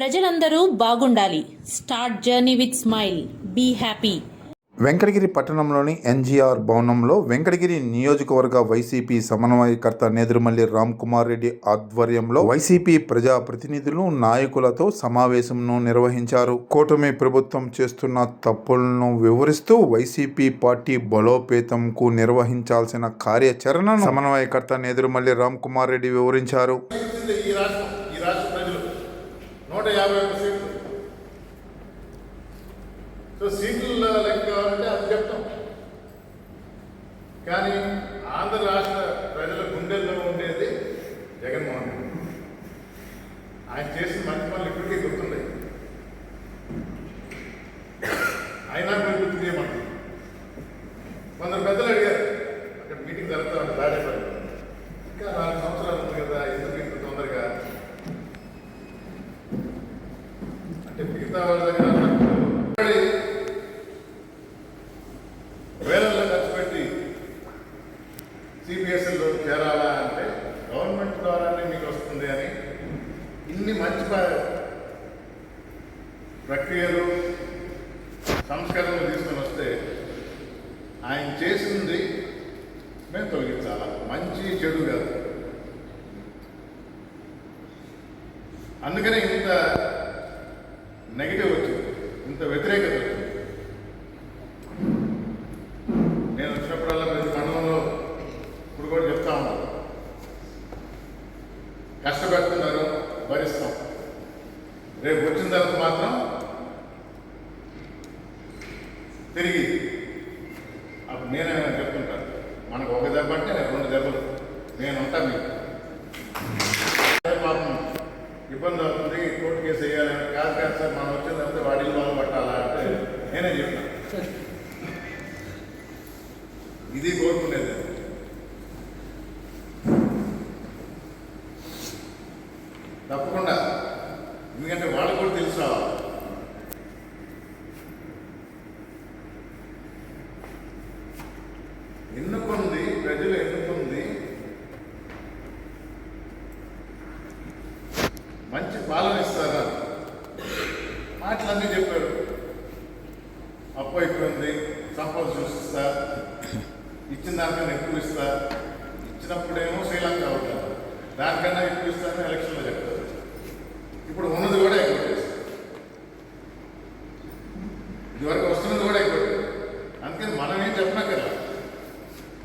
ప్రజలందరూ బాగుండాలి. Start journey with smile. Be happy. Venkatagiri పట్టణంలోని ఎన్జీఆర్ భవనంలో వెంకటగిరి నియోజకవర్గ వైసీపీ సమన్వయకర్త నేదురుమల్లి రామ్ కుమార్ రెడ్డి ఆధ్వర్యంలో వైసీపీ ప్రజా ప్రతినిధులు నాయకులతో సమావేశంను నిర్వహించారు. కూటమి ప్రభుత్వం చేస్తున్న తప్పులను వివరిస్తూ వైసీపీ పార్టీ బలోపేతంకు నిర్వహించాల్సిన కార్యాచరణను సమన్వయకర్త నేదురుమల్లి రామ్ కుమార్ రెడ్డి వివరించారు. నూట యాభై ఒక్క సీట్లు. సో సీట్లు లెక్క కావాలంటే అది చెప్తాం. కానీ ఆంధ్ర రాష్ట్ర ప్రజలకు నేను తొలగించాల. మంచి చెడు కాదు. అందుకనే ఇంత ఇది కోరుకునేది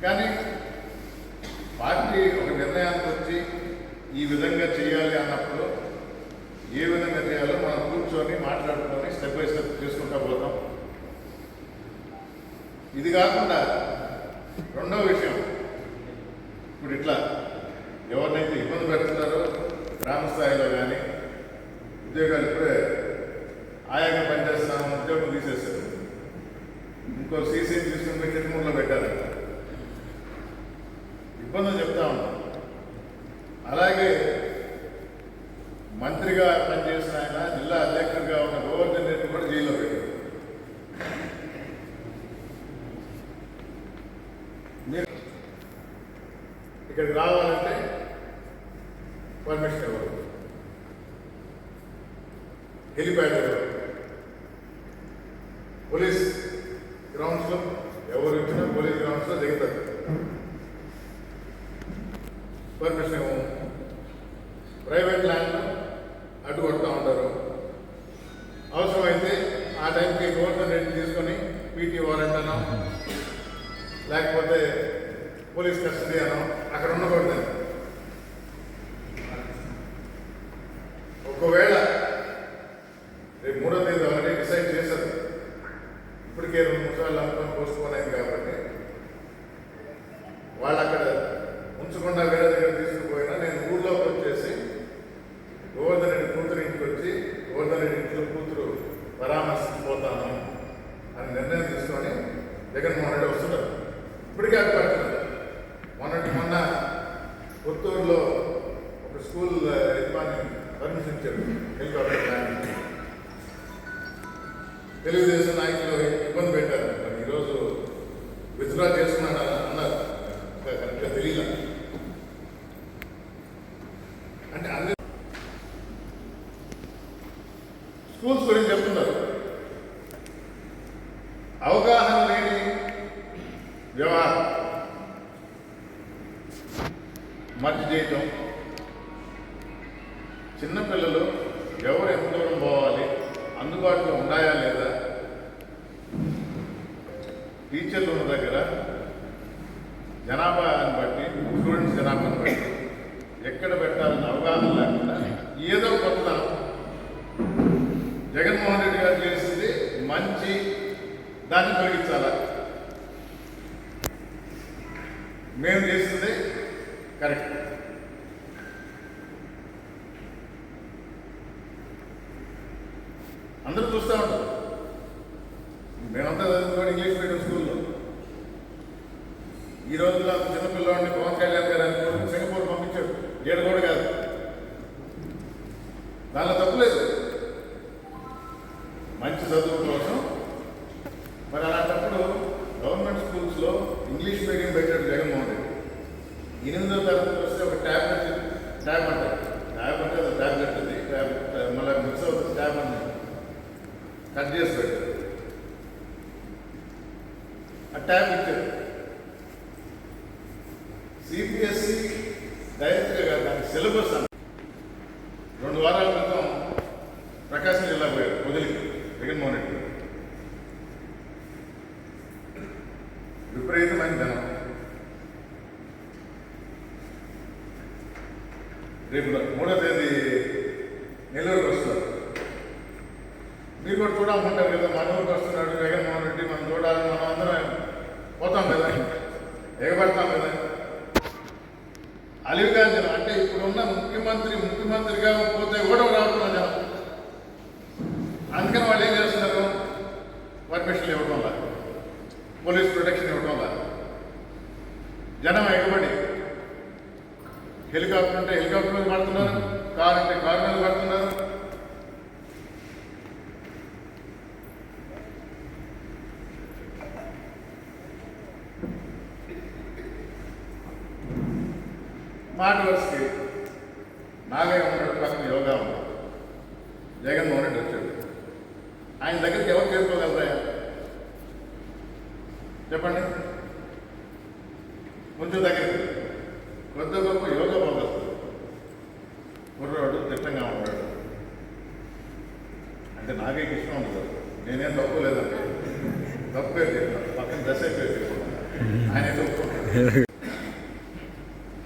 కానీ పార్టీ ఒక నిర్ణయానికి వచ్చి ఈ విధంగా इकड़े पर्मीशन हेलीपैड ఇరవై నిమిషాలు అనుకుని పోస్ట్ పోన్ అయింది కాబట్టి స్కూల్స్ గురించి చెప్తున్నారు. అవగాహన లేని వ్యవహారం. మర్చి చేయటం. అందరూ చూస్తూ ఉంటారు. మేమంతా చదువుకోవడం ఇంగ్లీష్ మీడియం రెండు వారాలు కారంటే హెలికాప్టర్ మీద పడుతున్నారు కార్ అంటే కార్ మీద పడుతున్నారు. మాటలు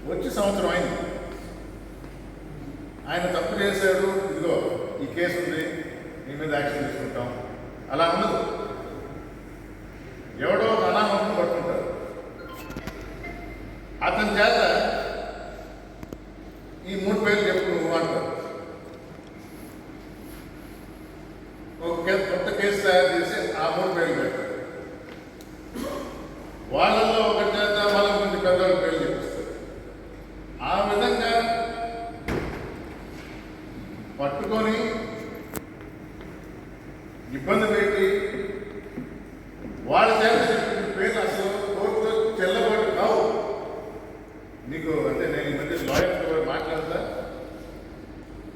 వచ్చి సంవత్సరం అయింది ఆయన తప్పు చేశాడు ఇదిగో ఈ కేసు ఉంది నీ మీద యాక్షన్ తీసుకుంటాం. అలా ఉండదు. ఎవడో అనామకులు పట్టుకుంటారు అతని చేత నీకు అంటే నేను ఈ మధ్య లాయర్తో కూడా మాట్లాడతా.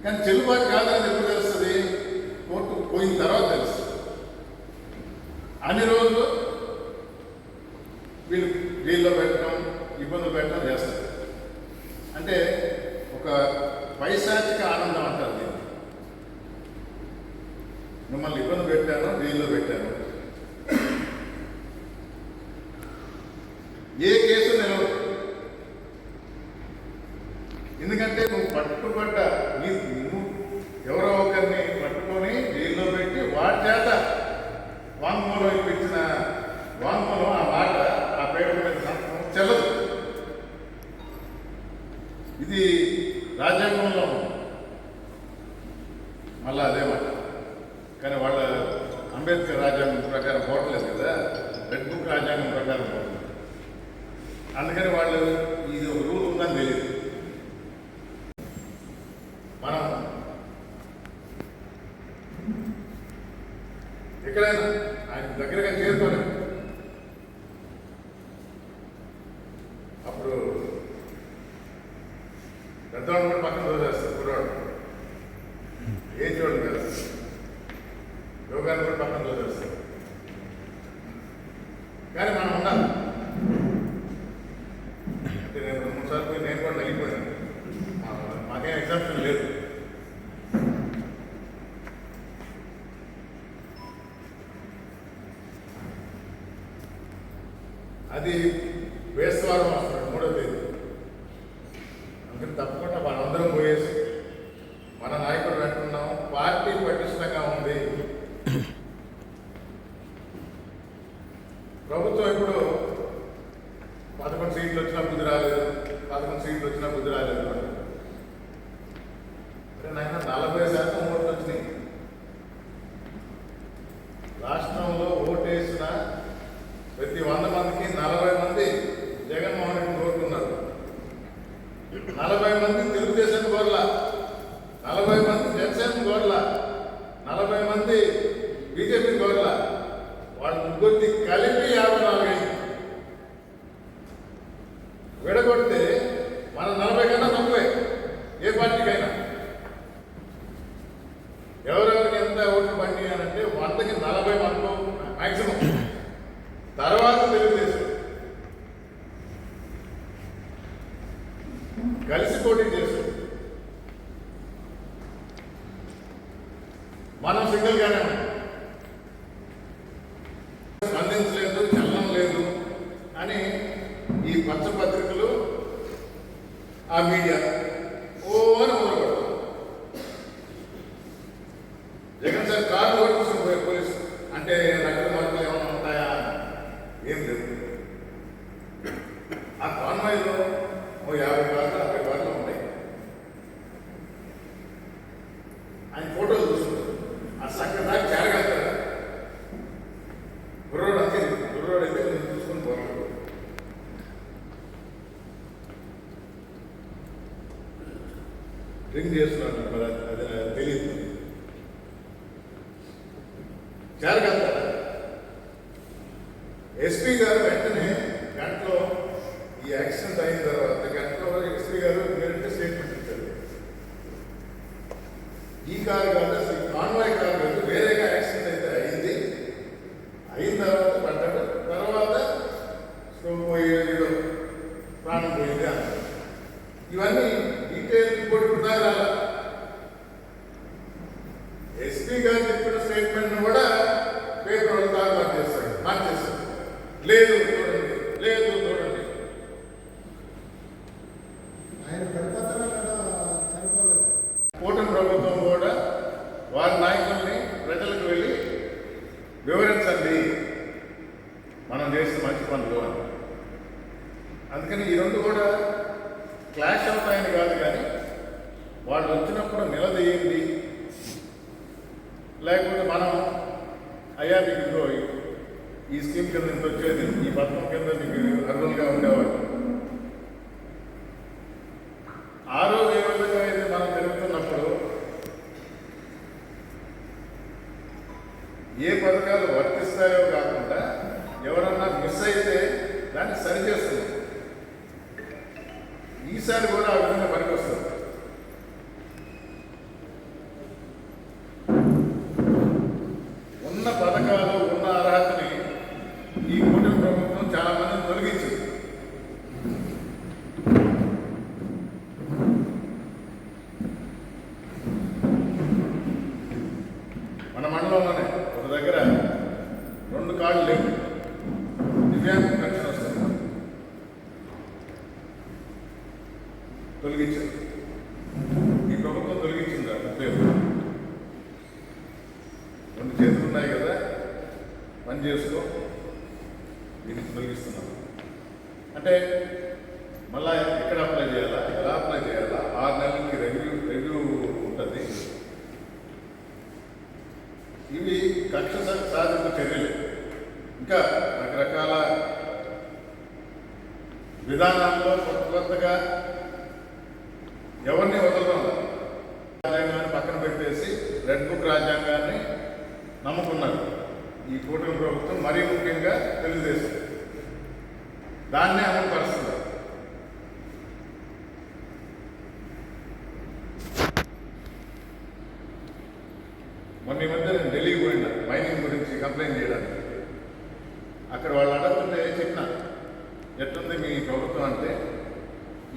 కానీ చెల్లుబాటు కాదని ఎప్పుడు తెలుస్తుంది? కోర్టు పోయిన తర్వాత తెలుస్తుంది. అన్ని రోజులు రాజ్యాంగంలో మళ్ళీ అదే కానీ మనం ఉండాలి. అంటే నేను రెండు మూడు సార్లు పోయి నేను కూడా నలిగిపోయాను. మాకేం ఎగ్జామ్షన్ లేదు. media జరగదు ఎస్పీ గారు వెంటనే గంటలో ఈ యాక్సిడెంట్ అయిన తర్వాత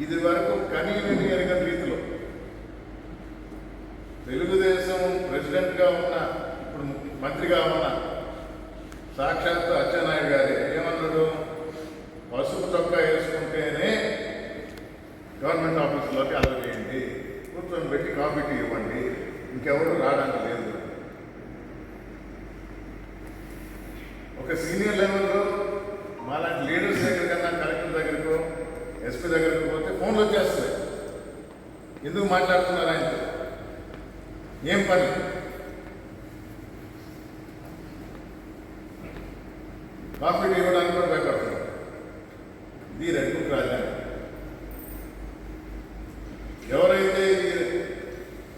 ఇది వరకు కనీవిని ఎరగని రీతిలో తెలుగుదేశం ప్రెసిడెంట్గా ఉన్న ఇప్పుడు మంత్రిగా ఉన్న సాక్షాత్ అచ్చెన్నాయుడు గారు ఏమన్నాడు? పసుపు చొక్కా వేసుకుంటేనే గవర్నమెంట్ ఆఫీసులోకి అలా చేయండి కూర్చొని పెట్టి కాపీటీ ఇవ్వండి ఇంకెవరు రావడానికి లేదు. ఒక సీనియర్ లెవెల్ ఎందుకు మాట్లాడుతున్నారు ఆయనతో ఏం పని? కాఫీ టీ ఇవ్వడానికి కూడా భయపడతారు ఇది రెడ్ బుక్ రాజ్యాంగం ఎవరైతే ఈ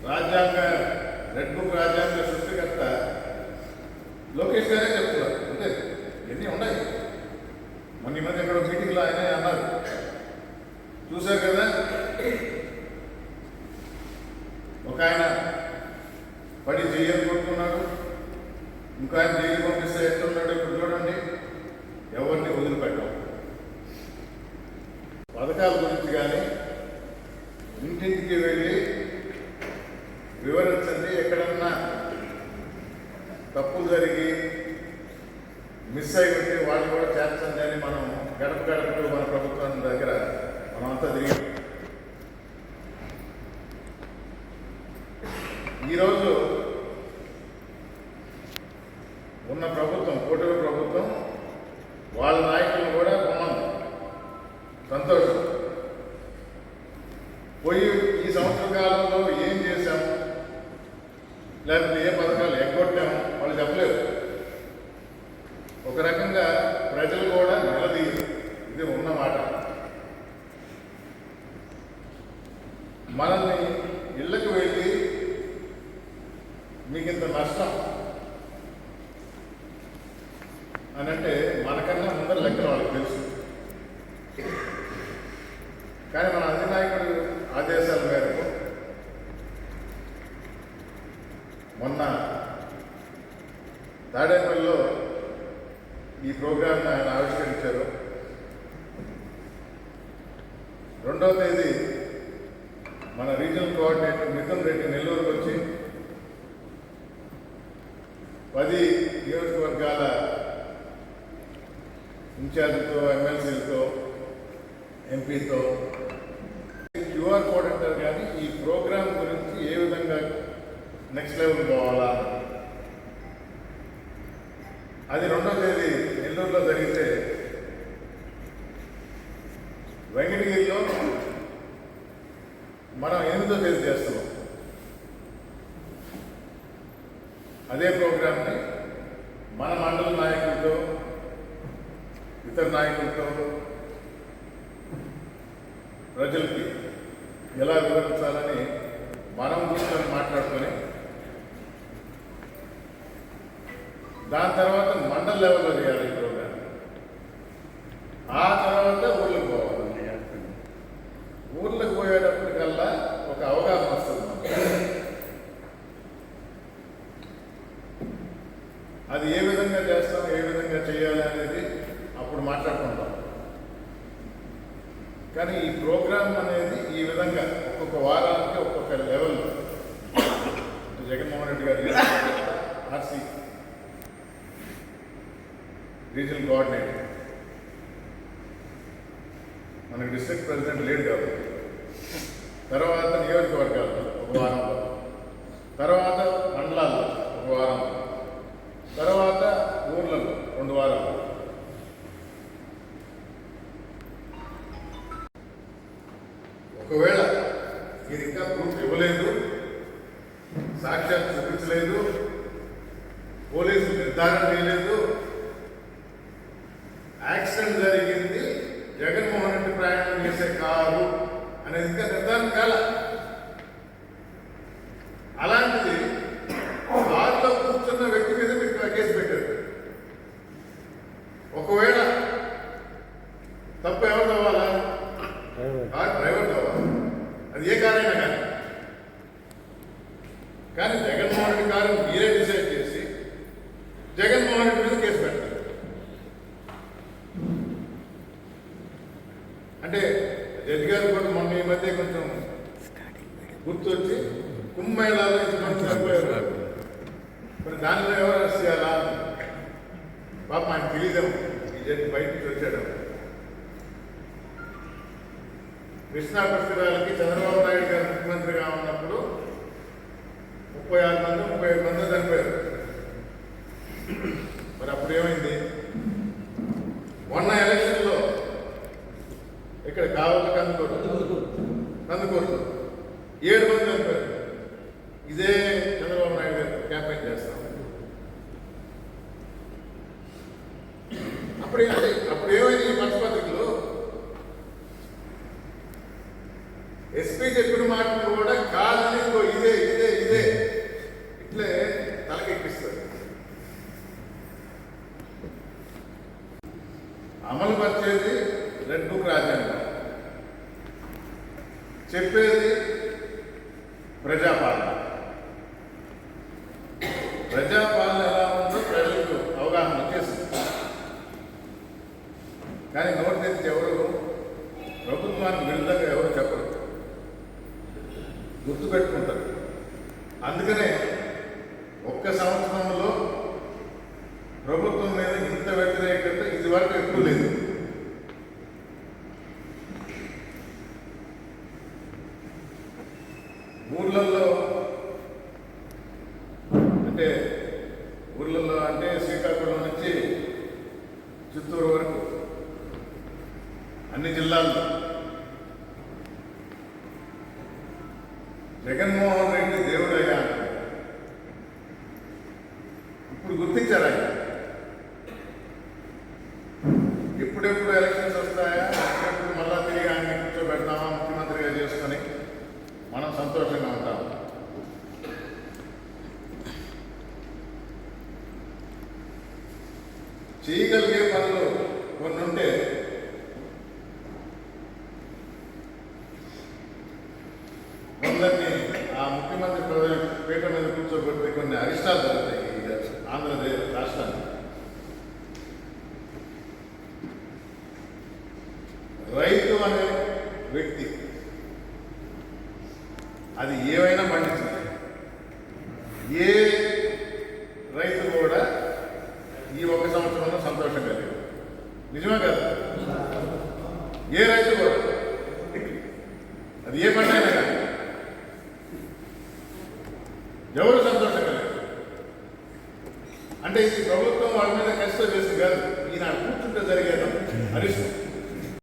రాజ్యాంగ రెడ్ బుక్ రాజ్యాంగ సృష్టికర్త లోకేష్ గారే చెప్తున్నారు. అంతే ఎన్ని ఉన్నాయి? మొన్న ఈ మధ్య ఎక్కడో మీటింగ్లో ఆయన అన్నారు. చూశారు కదా? మనం గడప గడపకు మన ప్రభుత్వం దగ్గర మనం అంతా తిరిగాం ఈరోజు ఉన్న ప్రభుత్వం కూటమి ప్రభుత్వం వాళ్ళ నాయకులను కూడా పొమ్మంది సంతోషం పోయి ఈ సంవత్సర కాలంలో ఏం చేశాం లేకపోతే ఏ పథకాలు ఎగ్గొట్టాము వాళ్ళు చెప్పలేరు ఒక రకంగా ప్రజలు కూడా నిలదీయరు ఇది ఉన్న మాట మనల్ని ఇళ్ళకి వెళ్ళి మీకు ఇంత నష్టం అని అంటే మనకన్నా ముందర లెక్కలు వాళ్ళకి తెలుసు కానీ మన అధినాయకుడు ఆదేశాల మేరకు మొన్న తాడేపల్లిలో ఈ ప్రోగ్రామ్ని ఆయన ఆవిష్కరించారు రెండవ తేదీ మన రీజనల్ కోఆర్డినేటర్ మిథున్ రెడ్డి నెల్లూరుకు వచ్చి పది నియోజకవర్గాల ఇన్ఛార్జ్తో ఎమ్మెల్సీలతో ఎంపీతో క్యూఆర్ కోడ్ అంటారు కానీ ఈ ప్రోగ్రామ్ గురించి ఏ విధంగా నెక్స్ట్ లెవెల్ పోవాలా అది రెండో తేదీ నెల్లూరులో జరిగితే వెంకటగిరిలో మనం ఎనిమిదో తేదీ చేస్తున్నాం అదే ప్రోగ్రామ్ని మన మండల నాయకులతో ఇతర నాయకులతో ప్రజలకి ఎలా వివరించాలని మనం కూర్చొని మాట్లాడుకొని దాని తర్వాత మండల లెవెల్లో చేయాలి ఈ ప్రోగ్రామ్ ఆ తర్వాత ఊళ్ళకి పోవాలి ఊర్లకు పోయేటప్పటికల్లా ఒక అవగాహన వస్తుంది మనకు. అది ఏ విధంగా చేస్తాం ఏ విధంగా చేయాలి అనేది అప్పుడు మాట్లాడుకుంటాం. కానీ ఈ ప్రోగ్రామ్ అనేది ఈ విధంగా ఒక్కొక్క వారానికి ఒక్కొక్క లెవెల్. జగన్మోహన్ రెడ్డి గారు ఆర్సీ. Regional coordinator. మనకి డిస్ట్రిక్ట్ ప్రెసిడెంట్ లేడు కాబట్టి. తర్వాత నియోజకవర్గాలు ఒక వారంలో. తర్వాత పోలీసులు నిర్ధారణ చేయలేదు మరి దానిలో ఎవరు అరెస్ట్ చేయాలా పాప మాకు తెలియదాం ఈ జడ్జి బయట వచ్చాడు కృష్ణా చంద్రబాబు నాయుడు గారు ముఖ్యమంత్రిగా ఉన్నప్పుడు ముప్పై ఆరు మంది ముప్పై ఐదు మంది చనిపోయారు. ఊర్లలో అంటే ఊర్లలో అంటే శ్రీకాకుళం నుంచి చిత్తూరు వరకు అన్ని జిల్లాల్లో అందరినీ ఆ ముఖ్యమంత్రి పీఠ మీద కూర్చోబెట్టి కొన్ని అరిష్టాలు జరుగుతాయి ఆంధ్రదేశ్ రాష్ట్రానికి.